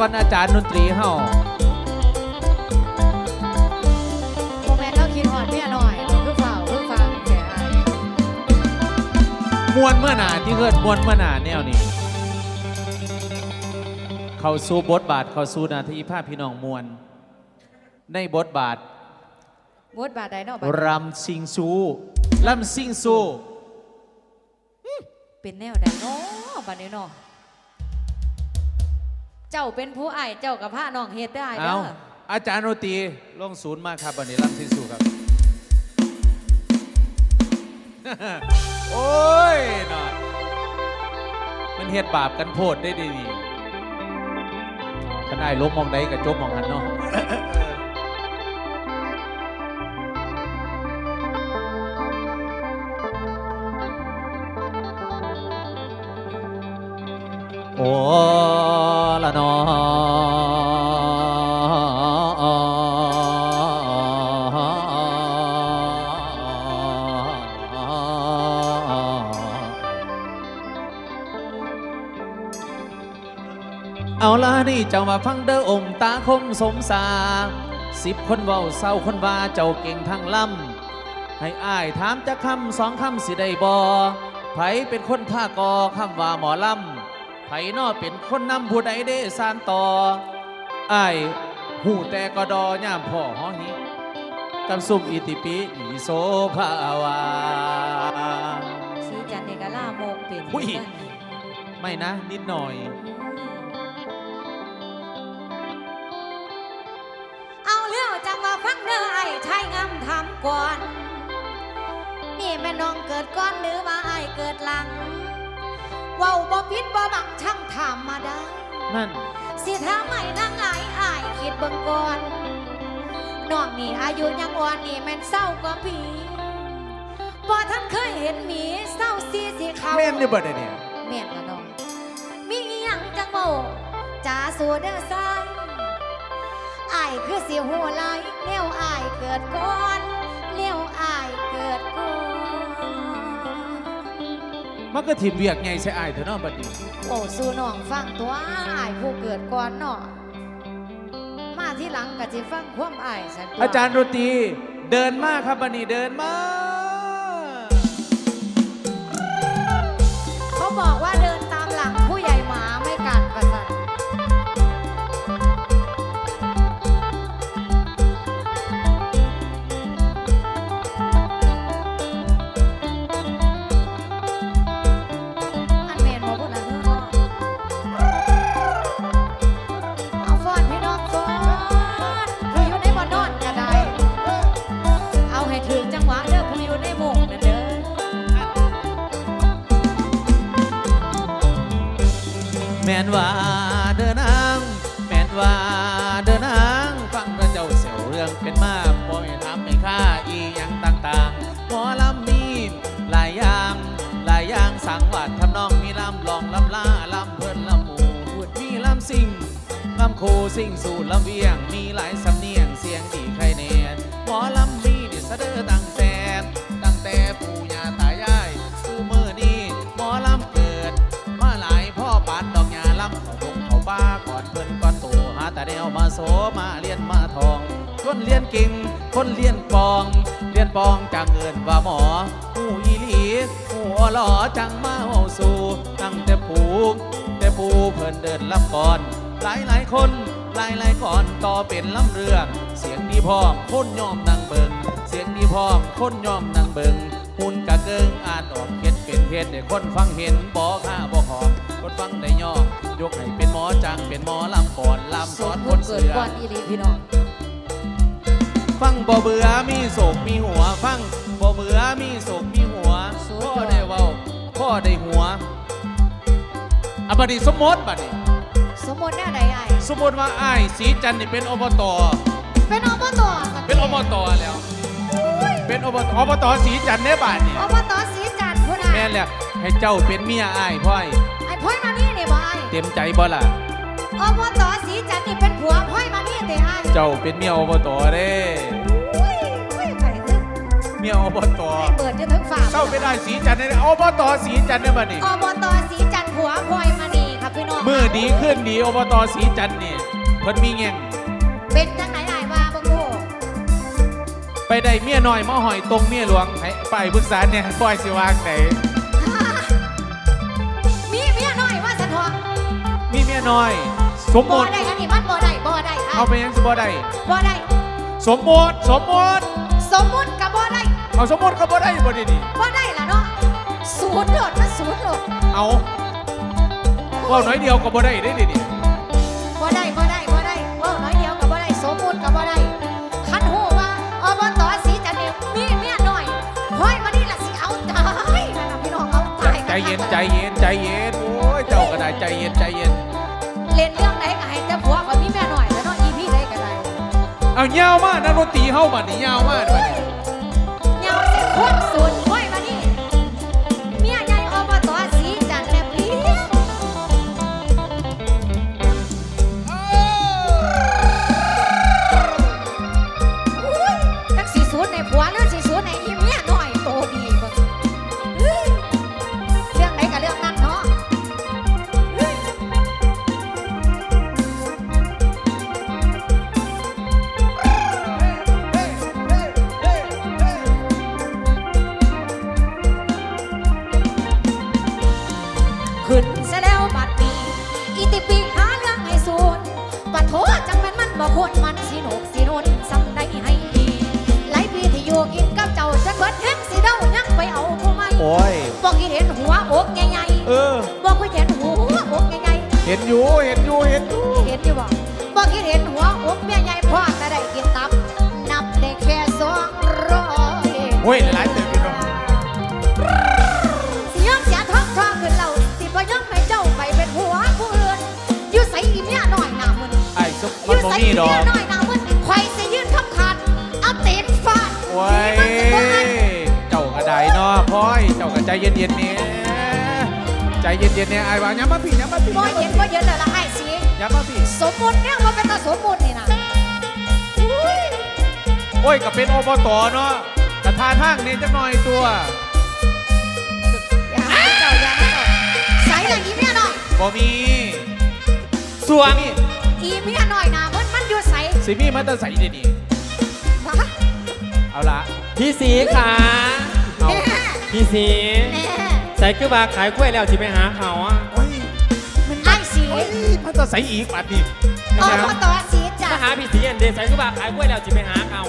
ลงตั้งหลักไม่สักวันอาจารย์ดนตรีเฮาโมแมนเราคิดหอดเมียหน่อยคือเฝ้าคือฟังแก่อายมวนเมื่อหนาที่เกิดมวนเมื่อหนาแนวนี้ เข้าสู่บทบาทเข้าสู่หนาทีภาพพี่น้องมวลในบทบาทบทบาทใดเนาะบัดรำซิงซูรำซิงซูเป็นแนวใดเนาะบัดนี้เนาะ เจ้าเป็นผู้อายเจ้ากับผ้าน้องเฮ็ดได้เด้เอาออาจารย์โนตีลงศูนย์มากครับวันนี้รำซิงซูครับ โอ้ยเนาะมันเฮ็ดบาปกันโพดได้ดีดีขนายลบมองใดกับจบมองหันเนาะ โอ้ ละนอเอาละนี่เจ้ามาฟังเด้ออมตาคมสมสาสิบคนเว้าเศร้าคนว่าเจ้าเก่งทั้งลำให้อ้ายถามจะคำสองคำสิได้บอไผเป็นคนภากอคำว่าหมอลำ ไผนอเป็นคนนำผู้ใดได้สานต่ออ้ายหูแต่กอดอย่ามพ่อหอหิกำซุ่มอิติปิอีโซภาวาสีจันทร์นี่ก็ล่าโมกเป็นอุ้ยไม่นะ นิดหน่อย เอาเรื่องจังมาฟังเด้อไอ้ชายงามทำก่อน นี่แม่น้องเกิดก่อนหรือว่าไอ้เกิดหลังเว้าบ่ผิดบ่บังช่างถามมาได้ นั่น สิถามไม่นางหลายอายคิดเบิ่งก่อนน้องนี่อายุยังอ่อนนี่แม่นเศร้ากว่าพี่บ่ท่านเคยเห็นหมีเศร้าสีสีเขาแม่นนี่เบิดเนี่ยแม่นละน้องมีอีหยังจังโมจ่าสูเด้อซ้ายอายคือสิหัวไหลายแนวอายเกิดก่อนแนวอายเกิดก่อน มันก็ถิ่มเวียกไงใช่อายเถอะเนาะบัดนี้โอ้สู่น้องฟังตัวอายผู้เกิดก่อนเนาะมาที่หลังก็สิฟังความอายสันตัวอาจารย์ดนตรีเดินมาครับบัดนี้เดินมาเนว่าเดินนางแม่นว่าเดินนางฟังพระเจ้าเสียวเรื่องเป็นมาบ่ให้ทำให้ค่าอีหยังต่างๆหมอลำมีหลายอย่างหลายอย่างสังวัดทำนองมีลำลองลำล่าลำเพิ่นลำหมูพูดมีลำสิ่งลำโคสิ่งสู่ลำเวียงมีหลายสำเนียงเสียงดีใครแน่หมอลำมีนี่สะเดอตั้งแต่ตั้ง เรียนเก่ง คนเรียนปอง เรียนปองจังเงินว่าหมอหูอีหลีหูอหลอจังมาเฮาสู่ตั้งแต่ผูกแต่ผูเพิ่นเดินลำก่อน หลายหลายคนหลายหลายก่อนต่อเป็นลำเรือ เสียงดีพร้อมคนยอมนั่งเบิงเสียงดีพร้อมคนยอมนั่งเบิงหุ่นกะเกิงอ่านออกเฮ็ดเป็นเพศให้คนฟังเห็นบ่ค่าบ่ขอคนฟังได้ย่องยกให้เป็นหมอจังเป็นหมอลำก่อนลำสอนคนเสือก่อนอีลีพี่น้อง ฟังบ่เบื่อมีโศกมีหัว ฟังบ่เบื่อมีโศกมีหัวสุดพ่ยออดได้เว้าพ่อได้หัวอะบัดนี้สมมติบัดนี้สมมติแน่ใดไอ้สมมติว่าอ้ายสีจันทร์นี่เป็นอบต เป็นอบตสักทีเป็นอบตแล้วเป็นอบตอบตสีจันทร์ในบ้านนี่อบตสีจันทร์พุ่นน่ะแม่นแหละให้เจ้าเป็นเมียอ้ายพ่อยไอ้พ่อยมานี่นี่บ่ไอ้เต็มใจบ่ล่ะ อบตสีจันทร์นี่เป็นผัวพ่อยมานี่เตะไอ้เจ้าเป็นเมียอบตเด้อุ้ยอุ้ยไปเถอะเมียอบตไอ้เปิดจะถึงฝาเศร้าไม่ได้สีจันทร์ในอบตสีจันทร์ในบ้านนี่อบตสีจันทร์ผัวพ่อยมานี่ครับพี่น้องมือดีขึ้นดีอบตสีจันทร์นี่เพิ่นมีแง่งเป็นจังไหนไอ้ว่าบ่ฮู้ไปได้เมียน้อยมาหอยตรงเมียหลวงให้ไปปรึกษาเนี่ยปล่อยสิวางไหนมีเมียน้อยว่าสะทอมีเมียน้อย สมบ่มุติได้อันนี้มันบ่ได้บ่ได้ไอ้เอาไปยังสิบ่ได้บ่ได้ สมมุติสมมุติสมมุติก็บ่ได้เอาสมมุติก็บ่ได้บ่ดีนี่บ่ได้ล่ะเนาะสูตรโดดมันสูตรโดดเอาเว่าน้อยเดียวก็บ่ได้ได้ดินี่บ่ได้บ่ได้บ่ได้เว่าน้อยเดียวก็บ่ได้สมมุติก็บ่ได้คันฮู้ว่าอบตสีจันทร์นี่มีเมียน้อยห้อยมานี่ล่ะสิเอาตายนั่นน่ะพี่น้องเอาตายใจเย็นใจเย็นใจเย็นโอ้ยเจ้าก็ได้ใจเย็นใจเย็นเเอายาวมากนักดนตรีเข้าบัดนี้ยาวมากบัดนี้ หญ่เห็นอยู่เห็นอยู่เห็นอยู่ๆเห็นอยู่บ่บอกคิดเห็นหัวอกเมียใหญ่พ่อจะได้กินตับ นับได้แค่สองร้อยโอ้ยหลายเติมพี่น้องสิยอมเสียท้องท้องขึ้นเราสิบ่ยอมให้เจ้าไปเป็นหัวผู้อื่นอยู่ใส่อีเมียน้อยหน้ามึนไอ้ซุปอมันยู่บ่ใส่มีอีดอเมียกน้อยหน้ามึนไข่สิยืนคำขาดเอาตีนฟาดโอ้ยมันสิบ่อันเจ้าก็ได้เนาะพ่อยเจ้าก็ใจเย็นๆเนี่ย ใจเย็นๆเนี่ยไอ้ว่าอย่ามาพี่อย่ามาพี่บ่เย็นบ่เย็นแล้วละไอ้สิอย่ามาพี่สมมุติเนี่ยว่าเป็นตาสมมุตินี่นะอุ้ยโอ้ยก็เป็นอบตเนาะกระทาทางนี่จักหน่อยตัวอย่าหาเจ้าอย่าหาเจ้าใส่ละอีเมียน้อยบ่มีสวงนี่อีเมียน้อยหน้ามึนมันอยู่ใส่สิมีมันจะใส่เดี๋ยวนี้วะเอาละพี่สีขาเอาแน่พี่สีแน่ ใส่คือมาขายกล้วยแล้วที่ไปหาเขาอะโอ้ยไอ้สีโอ้ยมันจะใส่อีกปัดนี่ออนะพอตอสีจ้ะมาหาพี่สีอันเดใส่คือมาขายกล้วยแล้วที่ไปหาเขา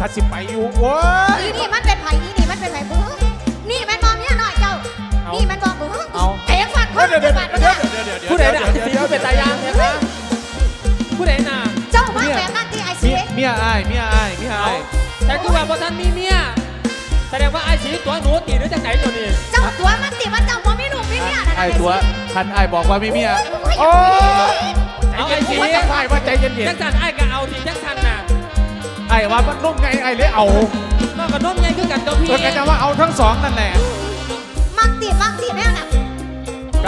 ข้าสิไปอยู่โอ้ยอีนี่มันเป็นไผ่อีนี่มันเป็นไผ่บื้อนี่มันมองเมียน้อยเจ้า นี่มันมองบื้อเตะฟันคนเดี๋ยวเดี๋ยวฟันเดี๋ยวคนเดี๋ยวเดี๋ยวเดี๋ยวผู้ใดน่ะเดี๋ยวพี่สีเดี๋ยวผู้เป็นตายางเนี่ยคะผู้ใดน่ะเจ้ามาแบบนั้นที่ไอ้สีเมียเมียอ้ายเมียอ้ายเมียเอาอ้ายใส่คือว่าพอท่านมีเมีย แสดงว่าไอ้สีตัวหนูตีหรือจากไหนตัวนี้เจ้าตัวมันติมันเจ้าบ่มีลูกมีเมียนะอ้ายตัวคันอ้ายบอกว่ามีเมียโอ้ยเอาไอ้สีใจเย็นๆอ้ายว่าใจเย็นจักสันไอ้ก็เอาทีจักสันน่ะๆอ้ายว่ามันนุ่มไงอ้ายเลยเอานอกกับน้มใหญ่คือกันตัวพี่เพื่อกันจะว่าเอาทั้งสองนั่นแหละมักติมักติแม่น่ะ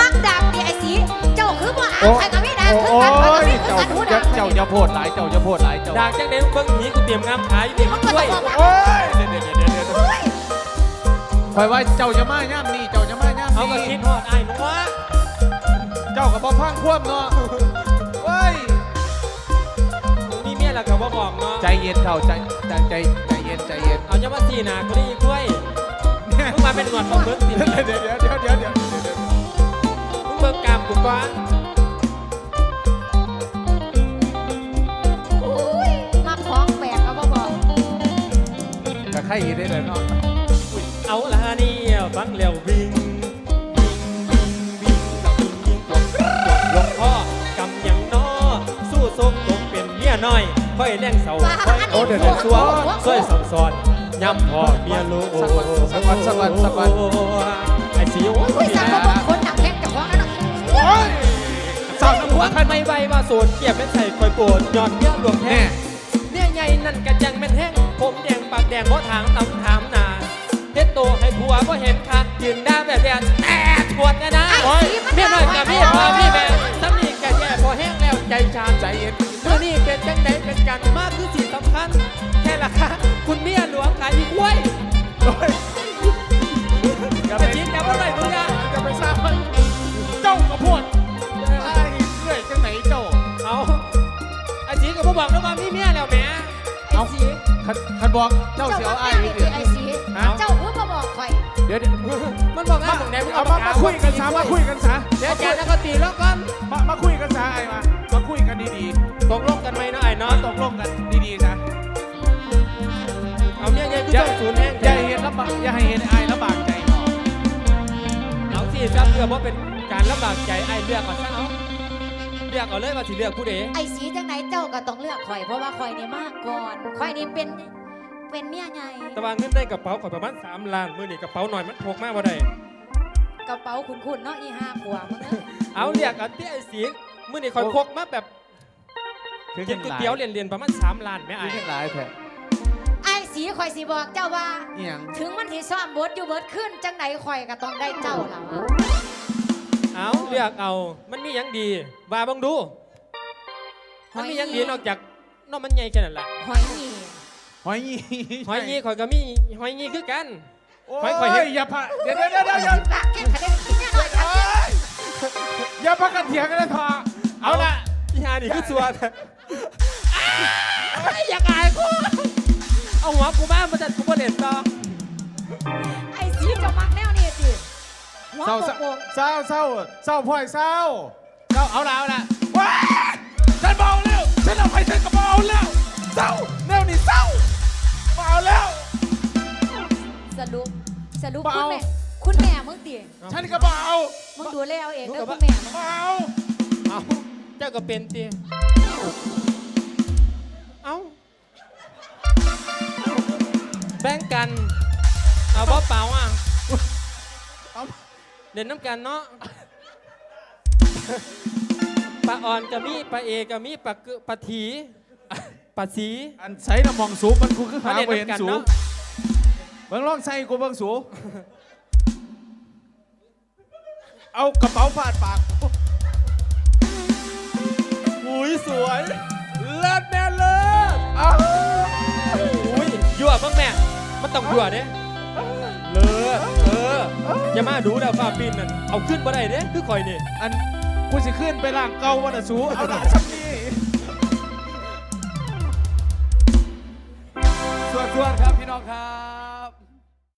มักดาบดิไอ้สีเจ้าคือบ่อ่านใครก็ไม่ได้โอ้คือกันใครก็ไม่ยคือเจ้ากันหูเจ้าดาบเจ้าอย่าโพดหลายเจ้าอย่าโพดหลายเจ้าดากจังเด้เบิ้งหนีกูเตรียมงามขายอยู่นี่มันก็กล้ต้วอยงบอกว่าโอ้ยเดี๋ยวเดี๋ย วเดี๋ยวเดี๋ยวเฮ้ยคอยว่าเจ้าจะมาย่ำนี่เจ้าจะมาย่ำเอาก็คินี่ดฮอดไอ้หนูวะเจ้ากับบ่พังควบเนาะเว้ยมีเมียแล้วก็บ่บอกเนาะใจเย็นเท่าใจใจใจใจเย็นใจเย็น เอาจะมาสีหนากูได้ยินด้วยเนี่ยมึงมาเป็นหนวดของมึงสิเดี๋ยวเดี๋ยวเดี๋ยวเดี๋ยวเดี๋ยวเดี๋ยวเดี๋ยวมึงเบิ่งกามกูก่อน กับใครได้เลยเนาะเอาละเนี่ยฟังแล้ววิ่งวิ่งวิ่งวิ่งแล้ววิ่งวิ่งกวกกวกหลวงพ่อกำยังน้อสู้ทรงตกเป็นเมียน้อย ค่อยแรงเสาค่อยเอาเดินสวงช่วยสั่งสอนย้ำพ่อเมียลูกไอ้สีโอ้อุ้ยยสั่งมาบอกคนหนักแข้งกับของนั่นน่ะโอ้ยสาวน้ำหัวคันไม่ใบมาโสดเกียบเป็นใส่คอยปรดยอดเมียหลวงแท้แน่เนี่ยใหญ่นั่นกระจังเป็นแห้งผมแดง ปากแดงเพราะถางตำถามนาเฮ็ดตัวให้ผัวเพราะเห็นค่ะยืนด้าแบบแดนแต่ปวดนะนะโอ้ยเมียน้อยกับพี่พอพี่แม่สำนีแก่แก่พอแห้งแล้วใจชาใจเย็นเมื่อนี่เป็นจังใดเป็นกันมากคือสี่สำคัญแค่ละค่ะคุณเมียหลวงขายอีกว้ยอย่ไปคิดอย่ไปไหนมึงนะอย่ไปสร้างเจ้ากระพวดไอ้เรื่อยจังไหนเจ้าเอาไอาชีพกับพวกบอกนะว่าพี่เมียแล้วแม่เอา คันคันบอกเจ้าเจ้าเสียวมาไอ้แม่อีนี่กติเดือนไอ้สีฮะเจ้าคือมาบอกข่อยเดี๋ยวเดี๋ยวมันบอกว่าตรงไหนมึงเอาเอามามามาคุยกันซะมาคุยกันซะเดี๋ยวแกแล้วก็ตีแล้วกันมามาคุยกันซะไอ้มามาคุยกันดีตกลงกันไหมเนาะไอ้ๆเนาะมาตกลงกันดีๆซะเอาเนี่ยไงกูต้องศูนย์แห้งอย่าให้เห็นลำบากอย่าให้เห็นไอ้ลำบากใจเนาะเอาสิถ้าเพื่อว่าเป็นการลำบากใจไอ้เลือกเอาซะเอาเลือกเอาเลยว่าสิเลือกผู้ใดไอ้สีจังไหนเจ้าก็ต้องเลือกข่อยเพราะว่าข่อยนี่มากก่อนข่อยนี่เป็นเป็นเมียใหญ่แต่ว่าเงินได้กระเป๋าข่อยประมาณ3ล้านมื้อนี้กระเป๋าหน่อยมันพกมาบ่ได้กระเป๋าคุณๆเนาะอีห้าขวบมึงเอ้ยเอาเรียกเอาเตี้ยไอ้สีมื้อนี้ข่อยพกมาแบบคือกิเงินนก๋วยหลายเตี๋ยวเรียนๆประมาณ3ล้านแม่คือไอ้เงินหลายแท้ไอ้สีข่อยสิบอกเจ้าว่าอีหยังถึงมันสิซ่อมบทอยู่เบิดขึ้นจังไหนข่อยก็ต้องได้เจ้าล่ะวะ เอาเลือกเอา มันมีหยังดีว่าเบังดู มันมีหยังดีนอกจากนอกมันใหญ่แค่นั้นแหละหอยหนี่หอยยี่หอยงี้ข่อยก็มีหอยงี้คือกัน โอ้ไม่ค่อยเห็นยอย่าพะเดี๋ยวเดี๋ยวเดี๋ยวเดี๋ยวอย่าปากแค่ขันได้กินแน่นอนครับเอ้ยอย่าพักกันเถียงกันเลยทอะเอาละพี่ฮานี่คือสัวแต่อยากอายกูเอาหัวกูมามาจัดกูมาเล่นต่อไอ้ เศร้าโปกเศร้าเศร้าเศร้าพ่อยเศร้าเจ้าเอาละเอาละว้ายฉันเบาแล้วฉันเอาไปฉันก็เบาแล้วเศร้าแนวนี้เศร้าเบาแล้วๆสรุปสรุปเบาคุณแม่คุณแม่มึงตีฉันก็เบามึงดูแลเอาเองเด้อคุณแม่มึงเบาเอาเจ้าก็เป็นตีเอาแบ่งกันเอาบ่เปล่าอะเอา เล่นน้ำกันเนาะปลาอ่อนก็มีปลาเอก็มีปลาเกลือปลาถีปลาสีอันใส่น้ำมองสูบมันกูคือมาหาเล่นไปเห็นน้ำกันสูเนาะเบิ่งลองใส่กูเบิ่งสูเอากระเป๋าฟาดปากหุยสวย เลิศแม่เลิศอ้าวอุ้ยยั่วบ้างแม่มันต้องยั่วเด้เลิศเอย่ามาดูแล้วฟ้าปีนนั่นเอาขึ้นบ่ได้เด้คือคอยนี่อันกูสิขึ้นไปล่างเก่าวันน่ะสูเอาละสักนิ